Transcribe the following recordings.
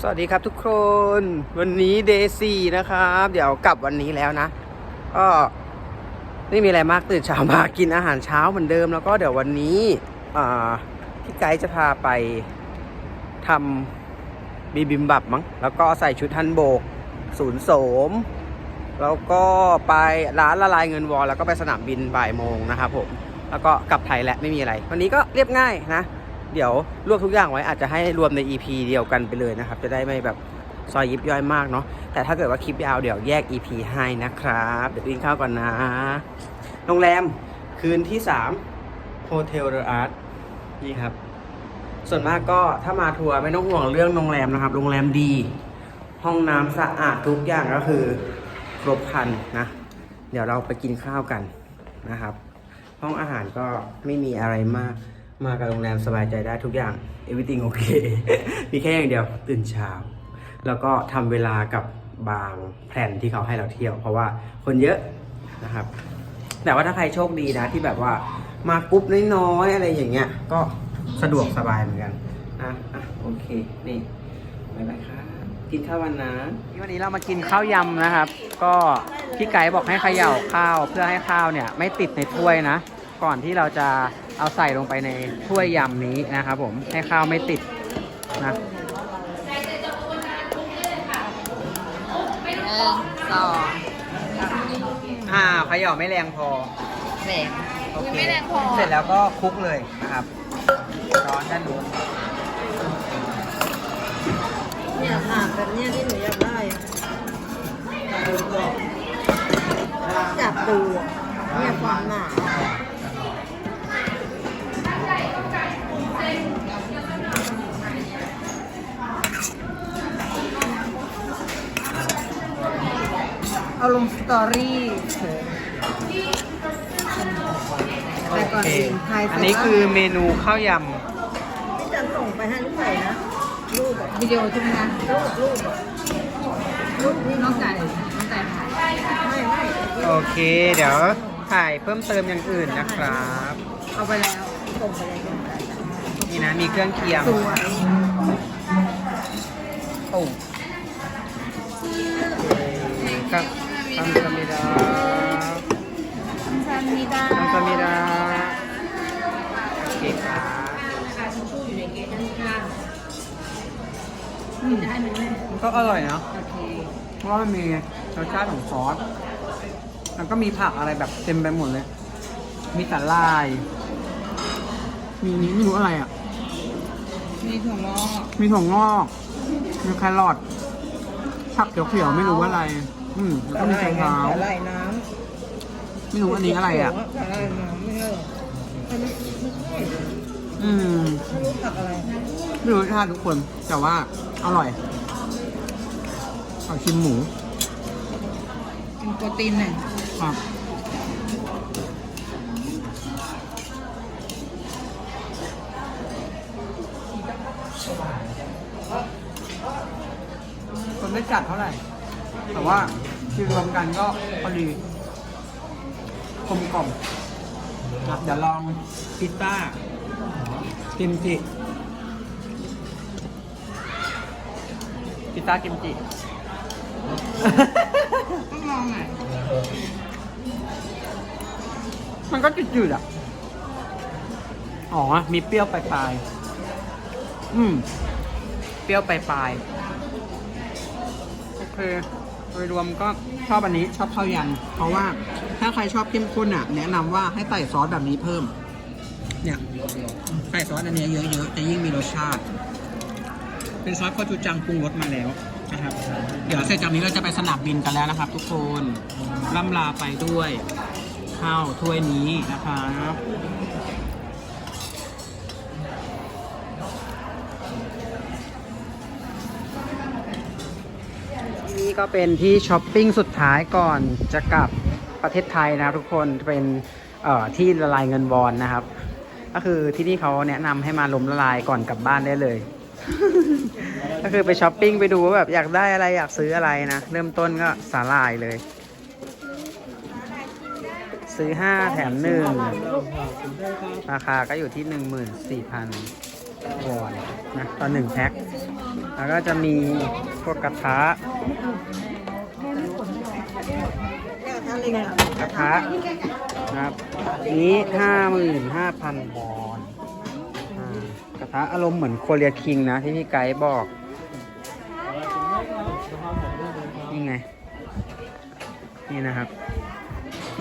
สวัสดีครับทุกคน วันนี้เดซี่นะครับ เดี๋ยวกลับวันนี้แล้วนะก็ไม่มีอะไรมากตื่นเช้ามากินอาหารเช้าเหมือนเดิมแล้วก็เดี๋ยววันนี้พี่ไกด์จะพาไปทำบีบิมบับมั้งแล้วก็ใส่ชุดทันโบก ศูนย์โสม แล้วก็ไปร้านละลายเงินวอลแล้วก็ไปสนามบินบ่ายโมงนะครับผมแล้วก็กลับไทยแหละไม่มีอะไร วันนี้ก็เรียบง่ายนะ เดี๋ยวรวบทุกอย่างไว้อาจจะให้รวมใน EP เดียวกันไปเลยนะครับ จะได้ไม่แบบซอยยิบย่อยมากเนาะแต่ถ้าเกิดว่าคลิปยาวเดี๋ยวแยก EP ให้นะครับ เดี๋ยวกินข้าวก่อนนะ โรงแรมคืนที่3 Hotel The Art นี่ครับ ส่วนมากก็ถ้ามาทัวร์ไม่ต้องห่วงเรื่องโรงแรมนะครับ โรงแรมดี ห้องน้ำสะอาดทุกอย่างก็คือครบครันนะ เดี๋ยวเราไปกินข้าวกันนะครับ ห้องอาหารก็ไม่มีอะไรมาก มากับโรงแรมสบายใจได้ทุกอย่าง everything โอเค มีแค่อย่างเดียวตื่นเช้า แล้วก็ทำเวลากับบางแผนที่เขาให้เราเที่ยว เพราะว่าคนเยอะนะครับ แต่ว่าถ้าใครโชคดีนะที่แบบว่ามาปุ๊บน้อยๆอะไรอย่างเงี้ย ก็สะดวกสบายเหมือนกันอะอะโอเค นี่บ๊ายบายครับกินข้าววันนะวันนี้เรามากินข้าวยำนะครับ ก็พี่ไก่บอกให้เขย่าข้าวเพื่อให้ข้าวเนี่ย ไม่ติดในถ้วยนะ ก่อนที่เราจะเอาใส่ลงไปในถ้วยยำนี้นะครับผมให้ข้าวไม่ติดนะหนึ่งสองอ่าเขย่าไม่แรงพอแรงโอเคไม่แรงพอเสร็จแล้วก็คลุกเลยนะครับร้อนด้านนู้นเนี่ยค่ะแบบเนี้ยที่หนูอยากได้อะอยากดูอะเนี่ยความหนา เอาลงสตอรี่ไปก่อนโอเคอื่นถ่ายเสร็จอันนี้คือเมนูข้าวยที่จะส่งไปให้ลูกไก่นะรูปอะวิดีโอใช่ไหมคะรูปรูปอะรูปนี่น้องจ่ายน้องจ่ายถ่ายไม่ไม่ำ โอเค เดี๋ยวถ่ายเพิ่มเติมอย่างอื่นนะครับ เอาไปแล้วส่งไปเลยนี่นะมีเครื่องเคียงสวยโอ้ครับ ทำซามิดาซามิดาทำซามิดาโอเคครับอืมได้ไหมแม่มันก็อร่อยเนาะโอเคเพราะว่ามันมีรสชาติของซอสแล้วก็มีผักอะไรแบบเต็มไปหมดเลย มีสาลาย มีนี้ไม่รู้อะไรอะ มีถั่วงอกมีถั่วงอก มีแครอทผักเขียวๆไม่รู้ว่าอะไร อืมแล้วก็มีสาไชหร่ายเท้าสาหร่ายน้ไม่รู้อันนี้ำอะไรอะสาหร่ายน้ำไม่ใช่หรออันนี้ไม่ใช่อืมไม่รู้ผักอะไรไม่รู้รสชาติทุกคน แต่ว่าอร่อยเอาชิมหมูเป็นโปรตีนหนึ่งครับคนไม่จัดเท่าไหร่ แต่ว่าที่รวมกันก็พอดีกลมกล่อมครับเดี๋ยวลองพิซซ่ากิมจิพิซซ่ากิมจิ ต้องลองหน่อยมันก็จืดๆอะ อ๋อ มีเปรี้ยวปลายๆ อืม เปรี้ยวปลายๆ โอเค โดยรวมก็ชอบอันนี้ชอบข้าวยัน เพราะว่าถ้าใครชอบเข้มข้นอะ แนะนำว่าให้ใส่ซอสแบบนี้เพิ่ม เนี่ยใส่ซอสอันนี้เยอะๆจะยิ่งมีรสชาติ เป็นซอสโคชูจังปรุงรสมาแล้วนะครับ เดี๋ยวเสร็จจากนี้เราจะไปสนามบินกันแล้วนะครับ ทุกคนล่ำลาไปด้วยข้าวถ้วยนี้นะครับ นี่ก็เป็นที่ช้อปปิ้งสุดท้ายก่อนจะกลับประเทศไทยนะครับทุกคนเป็นที่ละลายเงินวอนนะครับ ก็คือที่นี่เขาแนะนำให้มาล้มละลายก่อนกลับบ้านได้เลย ก็คือไปช้อปปิ้งไปดูว่าแบบอยากได้อะไรอยากซื้ออะไรนะ เริ่มต้นก็สาลายเลย ซื้อ 5 แถม 1 ราคาก็อยู่ที่ 14,000วอนนะต่อหนึ่งแพ็คแล้วก็จะมี พวกกระทะกระทะนะครับนี้ห้าหมื่นห้าพันวอนอ่ากระทะอารมณ์เหมือนโคเรียคิงนะ ที่พี่ไกด์บอก นี่ไง นี่นะครับ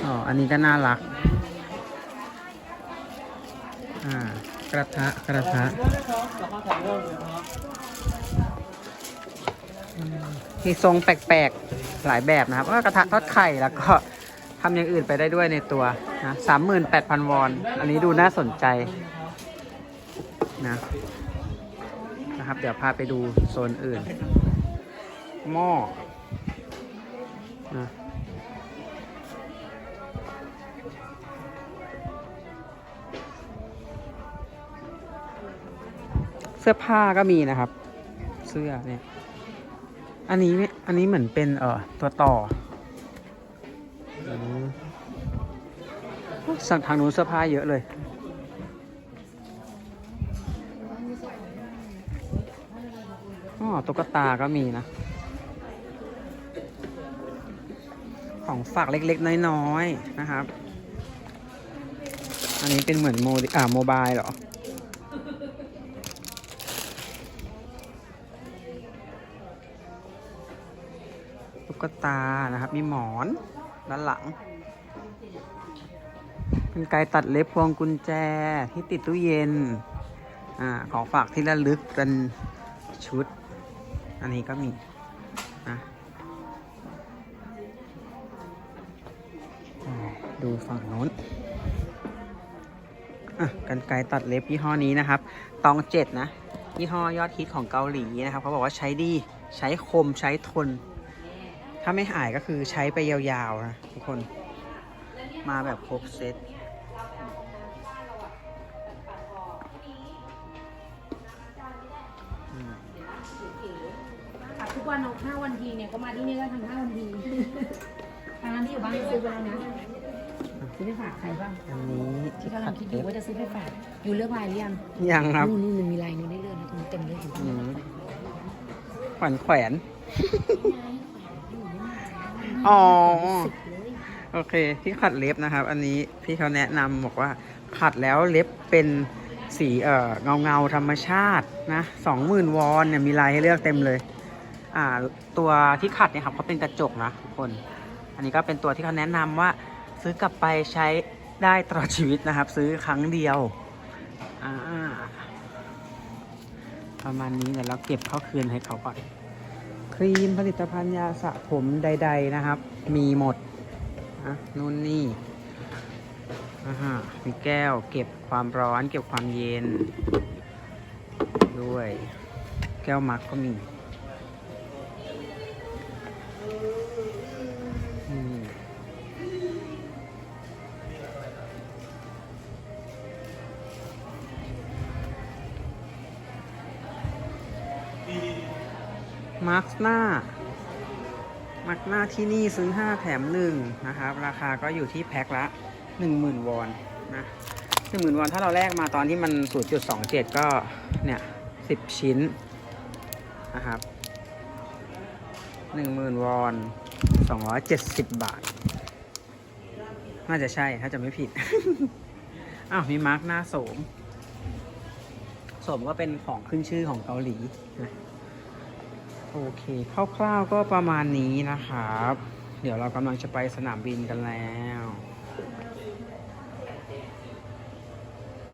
อ๋อ อันนี้ก็น่ารัก อ่ากระทะกระทะ มีทรงแปลกๆ หลายแบบนะครับก็กระทะทอดไข่แล้วก็ทำอย่างอื่นไปได้ด้วยในตัวนะสามหมื่นแปดพันวอน อันนี้ดูน่าสนใจนะนะครับ เดี๋ยวพาไปดูโซนอื่น หม้อนะเสื้อผ้าก็มีนะครับ เสื้อเนี่ย อันนี้เนี่ยอันนี้เหมือนเป็นเอ่อตัวต่ออืมสั่งทางนู้นเสื้อผ้าเยอะเลยอ๋อตุ๊กตาก็มีนะ ของฝากเล็กๆ น้อย ๆ นะครับ อันนี้เป็นเหมือนโมดิอ่าโมบายเหรอ กตานะครับ มีหมอนด้านหลัง เป็นไกตัดเล็บพวงกุญแจที่ติดตู้เย็นอ่าของฝากที่ระลึกเป็นชุด อันนี้ก็มีนะดูฝั่งโน้นอะกันไกตัดเล็บยี่ห้อนี้นะครับ ตองเจ็ดนะ ยี่ห้อยอดฮิตของเกาหลีนะครับ เขาบอกว่าใช้ดี ใช้คม ใช้ทน ถ้าไม่หายก็คือใช้ไปยาวๆนะทุกคน มาแบบครบเซตอืมตัดทุกวันเอาห้าวันทีเนี่ยก็มาที่นี่ก็ทำห้าวันทีทางนั้นที่อยู่บ้านซื้อไปแล้วนะซื้อไปฝากใครบ้างอันนี้ที่กำลังคิดอยู่ว่าจะซื้อไปฝากอยู่เลือกลายหรือยังยังครับนู่นนู่นมันมีลายนึงได้เลือกนะตรงนี้เต็มเลยเห็นปะอืมขวัญแขวน อ๋อ สิบเลยโอเค ที่ขัดเล็บนะครับ อันนี้พี่เขาแนะนำบอกว่าขัดแล้วเล็บเป็นสีเอ่อเงาเงาๆธรรมชาตินะสองหมื่นวอนเนี่ยมีลายให้เลือกเต็มเลย อ่าตัวที่ขัดเนี่ยครับเขาเป็นกระจกนะทุกคน อันนี้ก็เป็นตัวที่เขาแนะนำว่า ซื้อกลับไปใช้ได้ตลอดชีวิตนะครับ ซื้อครั้งเดียวอ่าประมาณนี้เดี๋ยวเราเก็บเข้าคืนให้เขาก่อน ครีมผลิตภัณฑ์ยาสระผมใด ๆนะครับ มีหมดนะนู่นนี่อ่ามีแก้วเก็บความร้อนเก็บความเย็น ด้วย แก้วมักก็มี มาร์คหน้ามาร์คหน้าที่นี่ซื้อ 5 แถม 1 นะครับ ราคาก็อยู่ที่แพ็คละ 10,000 วอนนะ10,000 วอนถ้าเราแลกมาตอนที่มัน 0.27 ก็เนี่ย 10 ชิ้นนะครับ 10,000 วอน 270 บาท น่าจะใช่ถ้าจะไม่ผิด อ้าวมีมาร์กหน้าโสมโสมก็เป็นของขึ้นชื่อของเกาหลีนะ โอเคคร่าวๆก็ประมาณนี้นะครับ เดี๋ยวเรากำลังจะไปสนามบินกันแล้ว